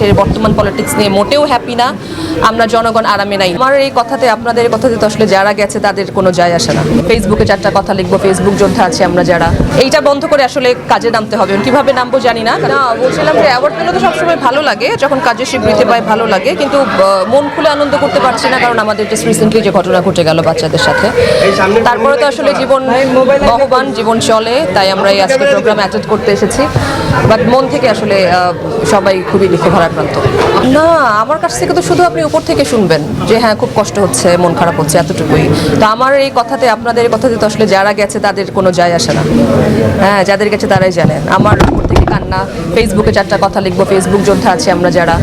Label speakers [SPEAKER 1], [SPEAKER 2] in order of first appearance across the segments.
[SPEAKER 1] বাংলাদেশের বর্তমান পলিটিক্স নিয়ে মোটেও হ্যাপি না। আমরা জনগণ আরামে নাই। আমার এই কথাতে, আপনাদের কথাতে তো আসলে যারা গেছে তাদের কোনো যায় আসে না। ফেসবুকে চারটা কথা লিখব ফেসবুক যোদ্ধা আছে আমরা যারা। এইটা বন্ধ করে আসলে কাজে নামতে হবে। কীভাবে নামবো জানি না। বলছিলাম যে অ্যাওয়ার্ড পেলে তো সবসময় ভালো লাগে, যখন কাজের স্বীকৃতি পায় ভালো লাগে। কিন্তু মন খুলে আনন্দ করতে পারছি না, কারণ আমাদের জাস্ট রিসেন্টলি যে ঘটনা ঘটে গেল বাচ্চাদের সাথে। তারপরে তো আসলে জীবন বহবান জীবন চলে, তাই আমরা এই আজকে প্রোগ্রাম অ্যাটেন্ড করতে এসেছি। বাট মন থেকে আসলে সবাই খুবই দুঃখ ভারাক্রান্ত না, আমার কাছ থেকে তো শুধু আপনি উপর থেকে শুনবেন যে হ্যাঁ খুব কষ্ট হচ্ছে, মন খারাপ হচ্ছে এতটুকুই। তো আমার এই কথাতে, আপনাদের কথাতে তো আসলে যারা গেছে তাদের কোনো যায় আসে না। হ্যাঁ যাদের গেছে তারাই জানেন আমার উপর থেকে কান্না, ফেসবুকে চারটা কথা লিখব, ফেসবুক যোদ্ধা আছে আমরা যারা,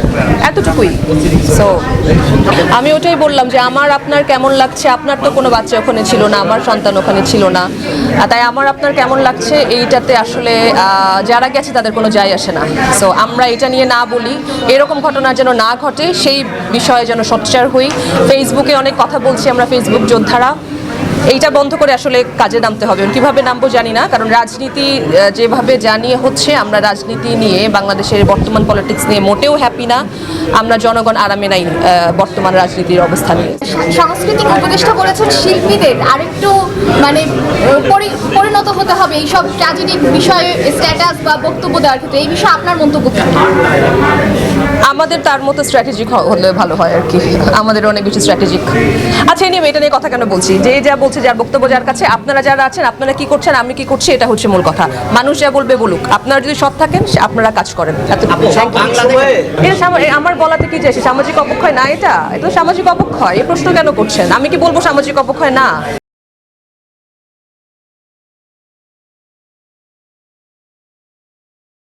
[SPEAKER 1] এতটুকুই। সো আমি ওটাই বললাম যে আমার আপনার কেমন লাগছে? আপনার তো কোনো বাচ্চা ওখানে ছিল না, আমার সন্তান ওখানে ছিল না। তাই আমার আপনার কেমন লাগছে? এইটাতে আসলে যারা গেছে তাদের কোনো যায় আসে না। সো আমরা এটা নিয়ে না বলি, এরকম ঘটনা যেন না ঘটে, সেই বিষয়ে যেন সোচ্চার হই। ফেসবুকে অনেক কথা বলছি আমরা ফেসবুক যোদ্ধারা। এইটা বন্ধ করে আসলে কাজে নামতে হবে। কীভাবে নামবো জানি না কারণ রাজনীতি যেভাবে জানিয়ে হচ্ছে আমরা রাজনীতি নিয়ে বাংলাদেশের বর্তমান পলিটিক্স নিয়ে মোটেও হ্যাপি না। আমরা জনগণ আরামে নাই বর্তমান রাজনীতির অবস্থা নিয়ে
[SPEAKER 2] সাংস্কৃতিক উপদেষ্টা বলেছেন শিল্পীদের আরেকটু মানে পরিণত হতে হবে। এইসব ট্র্যাজেডিক বিষয়ে স্ট্যাটাস বা বক্তব্য দেওয়ার ক্ষেত্রে এই বিষয়ে আপনার মন্তব্য কি?
[SPEAKER 1] আমাদের তার মতো স্ট্র্যাটেজিক হলে ভালো হয় আর কি। আমাদের অনেক বেশি স্ট্র্যাটেজিক আচ্ছা এই নিয়ে এটা নিয়ে কথা কেন বলছি? যে যা বলছে যার বক্তব্য যার কাছে আপনারা যারা আছেন আপনারা কি করছেন আমি কি করছি এটা হচ্ছে মূল কথা। মানুষ যা বলবে বলুক। আপনারা যদি সৎ থাকেন আপনারা কাজ করেন। আমার বলাতে কি চাইছি? সামাজিক অপক্ষয়? না এটা। এটা সামাজিক অপক্ষয়। এই প্রশ্ন কেন করছেন? আমি কি বলব সামাজিক অপক্ষয়? না।